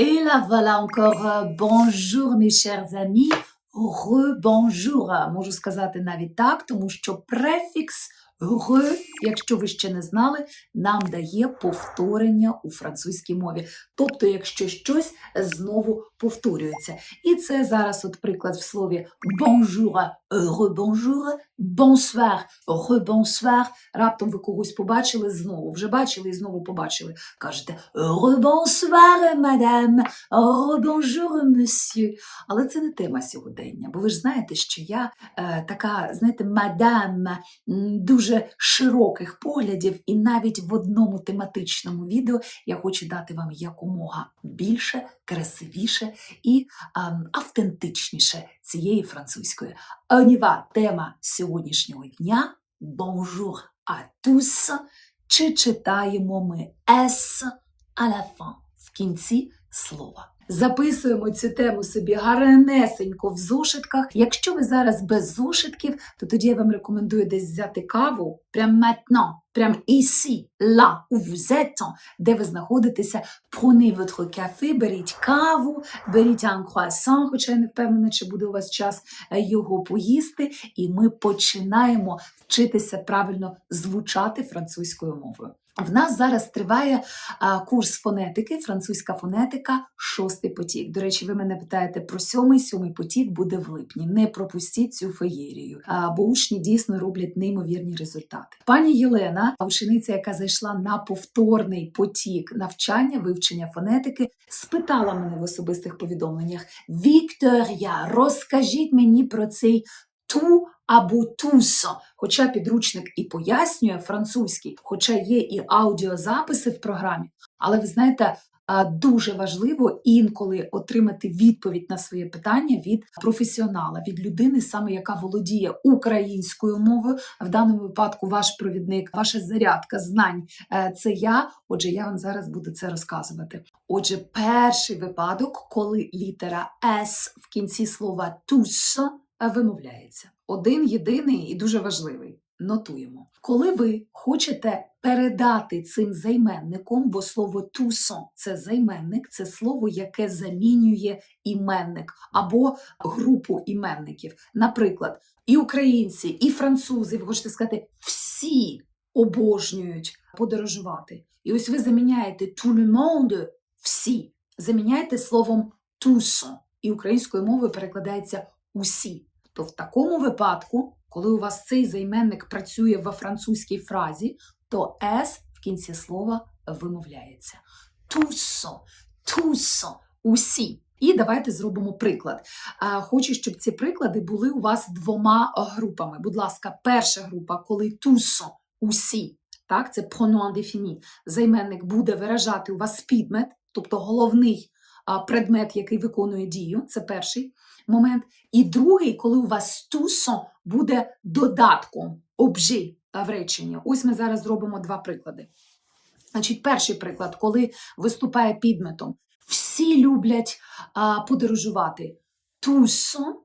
Et là, voilà encore euh, bonjour, mes chers amis. Ре-бонжур. Можу сказати навіть так, тому що префікс ре, якщо ви ще не знали, нам дає повторення у французькій мові. Тобто, якщо щось знову повторюється. І це зараз от приклад в слові bonjour, ре-бонжур, bonsoir, ре-бонсоir. Раптом ви когось побачили знову, вже бачили і знову побачили. Кажете ре-бонсоir, madame, ре-бонжур, monsieur. Але це не тема сьогодення, бо ви ж знаєте, що я е, така, знаєте, мадам м, дуже широких поглядів, і навіть в одному тематичному відео я хочу дати вам якомога більше, красивіше і ем, автентичніше цієї французької. Оніва тема сьогоднішнього дня Bonjour à tous. Чи читаємо ми S à la fin в кінці слова. Записуємо цю тему собі гарнесенько в зошитках. Якщо ви зараз без зошитків, то тоді я вам рекомендую десь взяти каву прямо maintenant, прямо ici, là, où vous де ви знаходитеся. Prenez votre café, беріть каву, беріть croissant, хоча я не впевнена, чи буде у вас час е, його поїсти, і ми починаємо вчитися правильно звучати французькою мовою. В нас зараз триває курс фонетики, французька фонетика, шостий потік. До речі, ви мене питаєте про сьомий, сьомий потік буде в липні. Не пропустіть цю феєрію, бо учні дійсно роблять неймовірні результати. Пані Єлена, учениця, яка зайшла на повторний потік навчання, вивчення фонетики, спитала мене в особистих повідомленнях: Вікторія, розкажіть мені про цей ту або тусо. Хоча підручник і пояснює французький, хоча є і аудіозаписи в програмі, але ви знаєте. Дуже важливо інколи отримати відповідь на своє питання від професіонала, від людини, саме яка володіє українською мовою. В даному випадку ваш провідник, ваша зарядка знань е, це я. Отже, я вам зараз буду це розказувати. Отже, перший випадок, коли літера С в кінці слова тусо вимовляється. Один єдиний і дуже важливий. Нотуємо. Коли ви хочете передати цим займенником, бо слово тусон це займенник, це слово, яке замінює іменник або групу іменників. Наприклад, і українці, і французи, ви хочете сказати, всі обожнюють подорожувати. І ось ви заміняєте tout le monde, всі, заміняєте словом тусон, і українською мовою перекладається усі. То в такому випадку, коли у вас цей займенник працює во французькій фразі, то «с» в кінці слова вимовляється. Тусо, тусо, усі. І давайте зробимо приклад. Хочу, щоб ці приклади були у вас двома групами. Будь ласка, перша група, коли тусо, усі, так, це pronom indéfini. Займенник буде виражати у вас підмет, тобто головний предмет, який виконує дію. Це перший момент. І другий, коли у вас тусо буде додатком обжи в реченні. Ось ми зараз зробимо два приклади. Значить, перший приклад, коли виступає підметом. Всі люблять а, подорожувати. Тусо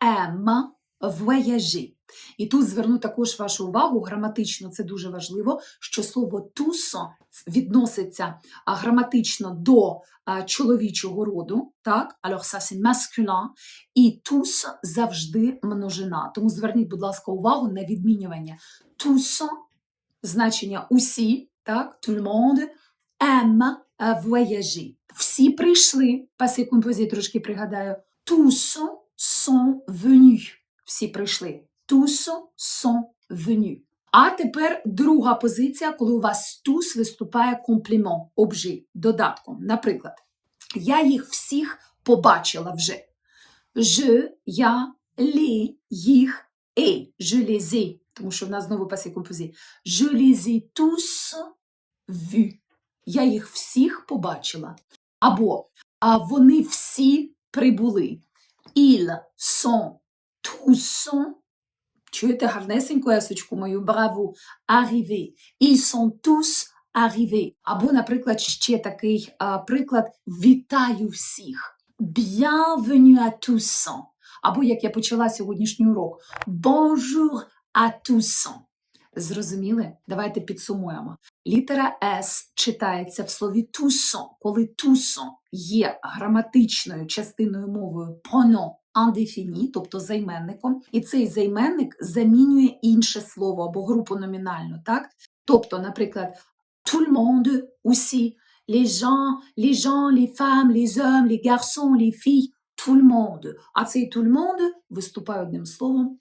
ема voyager. І тут зверну також вашу увагу, граматично це дуже важливо, що слово тусо відноситься граматично до чоловічого роду, так? Alors ça і тус завжди множина. Тому зверніть, будь ласка, увагу на відмінювання. Тусо, значення усі, так? Tout le monde. Всі прийшли, паси композі трошки пригадаю. Tous sont venus. Всі прийшли. Tous sont venus. А тепер друга позиція, коли у вас tous виступає комплімент, обжи, додатком. Наприклад, я їх всіх побачила вже. Je, я, les, їх, et, je les ai. Тому що в нас знову паси композі. Je les ai tous vus. Я їх всіх побачила. Або а вони всі прибули. Ils sont tous Чуєте гарнесеньку есочку мою, браво, arrivé. Ils sont tous arrivés. Або, наприклад, ще такий а, приклад Вітаю всіх. Bienvenue à tous. Або, як я почала сьогоднішній урок, Bonjour à tous. Зрозуміли? Давайте підсумуємо. Літера С читається в слові «tout коли «tout є граматичною частиною мовою pronom indéfini, тобто займенником, і цей займенник замінює інше слово або групу номінальну, так? Тобто, наприклад, tout le monde aussi, les gens, les gens, les femmes, les hommes, les garçons, les filles, tout le monde. А цей tout le monde виступає одним словом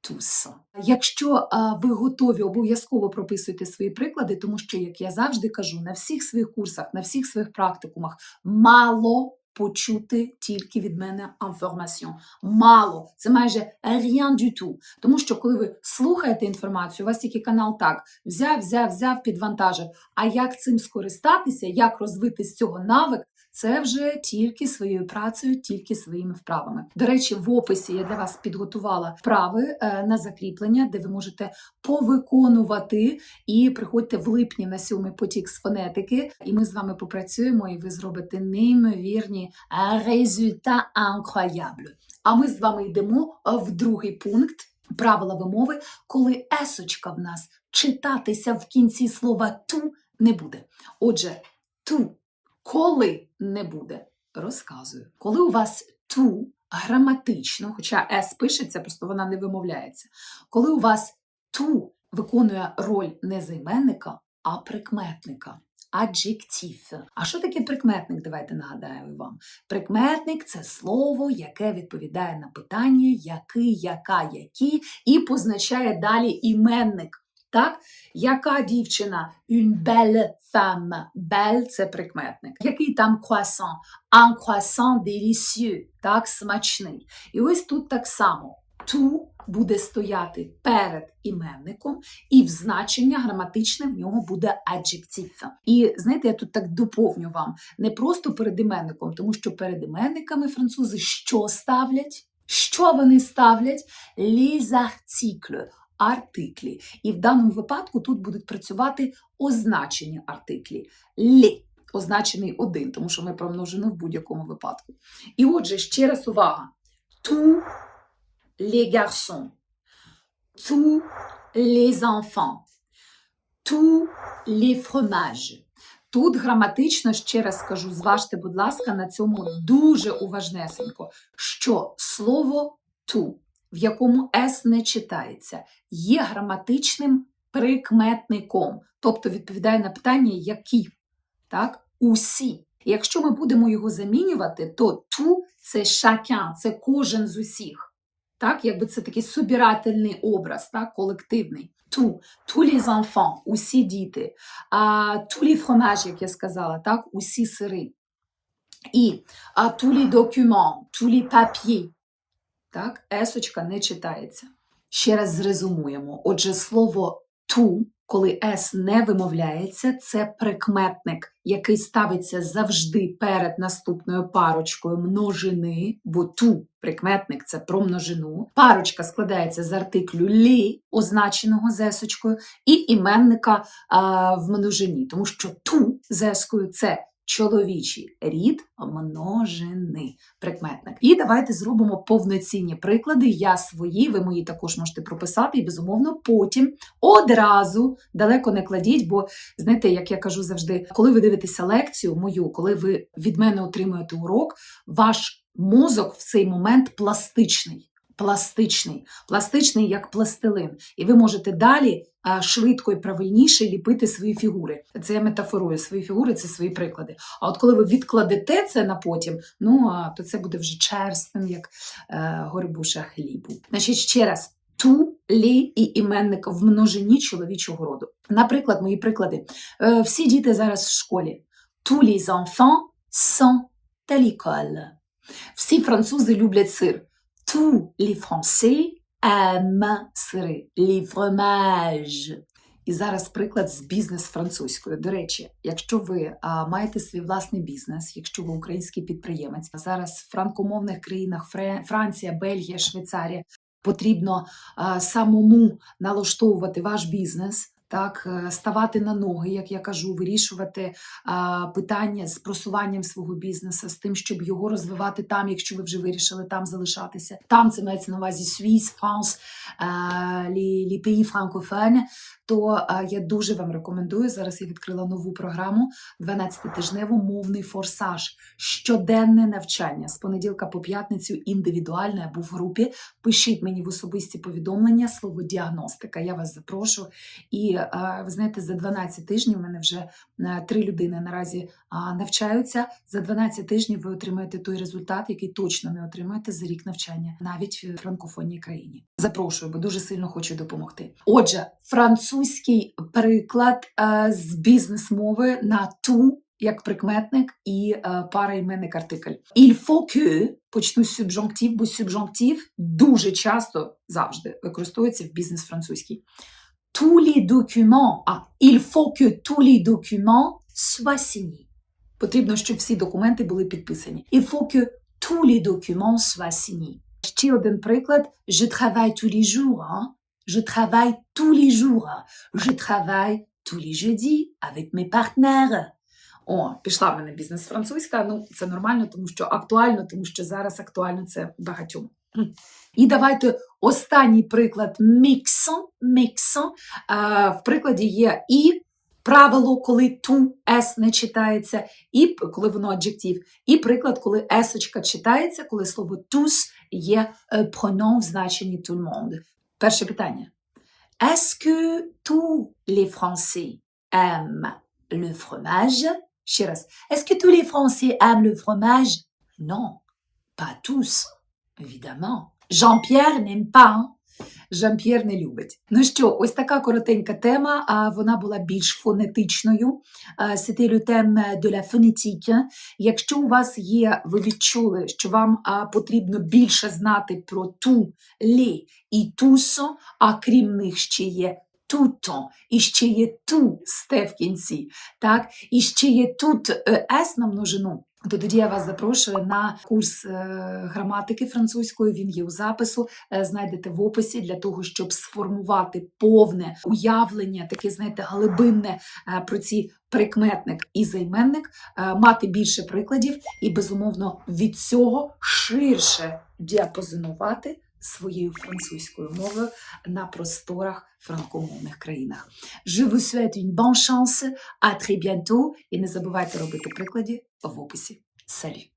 tous. Якщо а, ви готові, обов'язково прописуйте свої приклади, тому що, як я завжди кажу, на всіх своїх курсах, на всіх своїх практикумах мало почути тільки від мене інформацію. Мало, це майже rien du tout. Тому що коли ви слухаєте інформацію, у вас тільки канал так взяв, взяв, взяв, підвантажив. А як цим скористатися, як розвити з цього навик, це вже тільки своєю працею, тільки своїми вправами. До речі, в описі я для вас підготувала вправи е, на закріплення, де ви можете повиконувати і приходьте в липні на сьомий потік з фонетики, і ми з вами попрацюємо, і ви зробите неймовірні результат incroyable. А ми з вами йдемо в другий пункт. Правила вимови, коли есочка в нас читатися в кінці слова ту не буде. Отже, ту коли не буде, розказую. Коли у вас ту граматично, хоча с пишеться, просто вона не вимовляється. Коли у вас ту виконує роль не займенника, а прикметника. Аджектив. А що таке прикметник? Давайте нагадаю вам. Прикметник це слово, яке відповідає на питання, який, яка, які, і позначає далі іменник. Так? Яка дівчина? Une belle femme. Belle – це прикметник. Який там croissant? Un croissant délicieux. Так, смачний. І ось тут так само. Ту буде стояти перед іменником, і в значення граматичне в нього буде adjective. І знаєте, я тут так доповню вам не просто перед іменником, тому що перед іменниками французи що ставлять? Що вони ставлять? Les articles артиклі. І в даному випадку тут будуть працювати означені артиклі. Лі означений один, тому що ми про множину в будь-якому випадку. І отже, ще раз увага. Tous les garçons, tous les enfants, tous les fromages. Тут граматично, ще раз скажу, зважте, будь ласка, на цьому дуже уважнесенько, що слово ту в якому С не читається, є граматичним прикметником, тобто відповідає на питання які, так, усі. Якщо ми будемо його замінювати, то ту це шакян, це кожен з усіх. Так, якби це такий собирательний образ, так, колективний. Ту, tous les enfants, усі діти, а, tous les fromages, як я сказала, так, усі сири. І а, tous les documents, tous les papiers, так, есочка не читається. Ще раз зрезумуємо. Отже, слово ту, коли с не вимовляється, це прикметник, який ставиться завжди перед наступною парочкою множини, бо ту прикметник це про множину. Парочка складається з артиклю лі, означеного з есочкою, і іменника а, в множині, тому що ту з ескою це чоловічий рід множини прикметник. І давайте зробимо повноцінні приклади. Я свої, ви мої також можете прописати, і безумовно потім одразу далеко не кладіть, бо знаєте, як я кажу завжди, коли ви дивитеся лекцію мою, коли ви від мене отримуєте урок, ваш мозок в цей момент пластичний. Пластичний, пластичний як пластилин, і ви можете далі швидко і правильніше ліпити свої фігури. Це я метафорую свої фігури, це свої приклади. А от коли ви відкладете це на потім, ну то це буде вже черстим, як е, горбуша хлібу. Значить, ще раз. Ту, лі і іменник в множині чоловічого роду. Наприклад, мої приклади. Е, всі діти зараз в школі. Tous les enfants sont à l'école. Всі французи люблять сир. Tous les Français aiment сири. Les fromages. І зараз приклад з бізнес французькою. До речі, якщо ви а, маєте свій власний бізнес, якщо ви український підприємець, а зараз в франкомовних країнах Фре- Франція, Бельгія, Швейцарія потрібно а, самому налаштовувати ваш бізнес, так, е, ставати на ноги, як я кажу, вирішувати а, питання з просуванням свого бізнесу, з тим, щоб його розвивати там, якщо ви вже вирішили там залишатися. Там це мається на увазі Свіс, Франс, les pays франкофони. То я дуже вам рекомендую. Зараз я відкрила нову програму 12-тижневу мовний форсаж, щоденне навчання з понеділка по п'ятницю індивідуально або в групі. Пишіть мені в особисті повідомлення слово діагностика. Я вас запрошу. І е, ви знаєте, за 12 тижнів у мене вже е, три людини наразі навчаються. За 12 тижнів ви отримаєте той результат, який точно не отримаєте за рік навчання, навіть в франкофонній країні. Запрошую, бо дуже сильно хочу допомогти. Отже, французький приклад е, з бізнес-мови на ту. Як прикметник і е, парайменник артикль. Il faut que, почну з субжонктів, бо субжонктів дуже часто завжди використовується в бізнес французький. Tous les а il faut que tous les. Потрібно, щоб всі документи були підписані. Il faut que tous les documents soient signés. Ще один приклад. Je travaille tous les jours. Je travaille tous les jours. Je travaille tous les jeudis avec mes partenaires. О, пішла в мене бізнес французька. Ну, це нормально, тому що актуально, тому що зараз актуально це багатьом. І давайте останній приклад міксон. Міксон. В прикладі є і правило, коли ту с не читається, і коли воно аджектив, і приклад, коли есочка читається, коли слово tous є е, проном в значенні tout. Persze pytanie. Est-ce que tous les Français aiment le fromage? Est-ce que tous les Français aiment le fromage? Non, pas tous, évidemment. Jean-Pierre n'aime pas hein? Жан-П'єр не любить. Ну що, ось така коротенька тема. А вона була більш фонетичною. C'était le thème de la. Якщо у вас є, ви відчули, що вам потрібно більше знати про ту, лі і тусо, а крім них ще є туто, і ще є ту сте в кінці, так, і ще є тут е, с на множину. То тоді я вас запрошую на курс е, граматики французької. Він є у запису. е, знайдете в описі для того, щоб сформувати повне уявлення, таке, знаєте, глибинне е, про ці прикметник і займенник, мати більше прикладів і, безумовно, від цього ширше діапозонувати своєю французькою мовою на просторах франкомовних країнах. Je vous souhaite une bonne chance, à très bientôt, і не забувайте робити приклади в описі. Салют!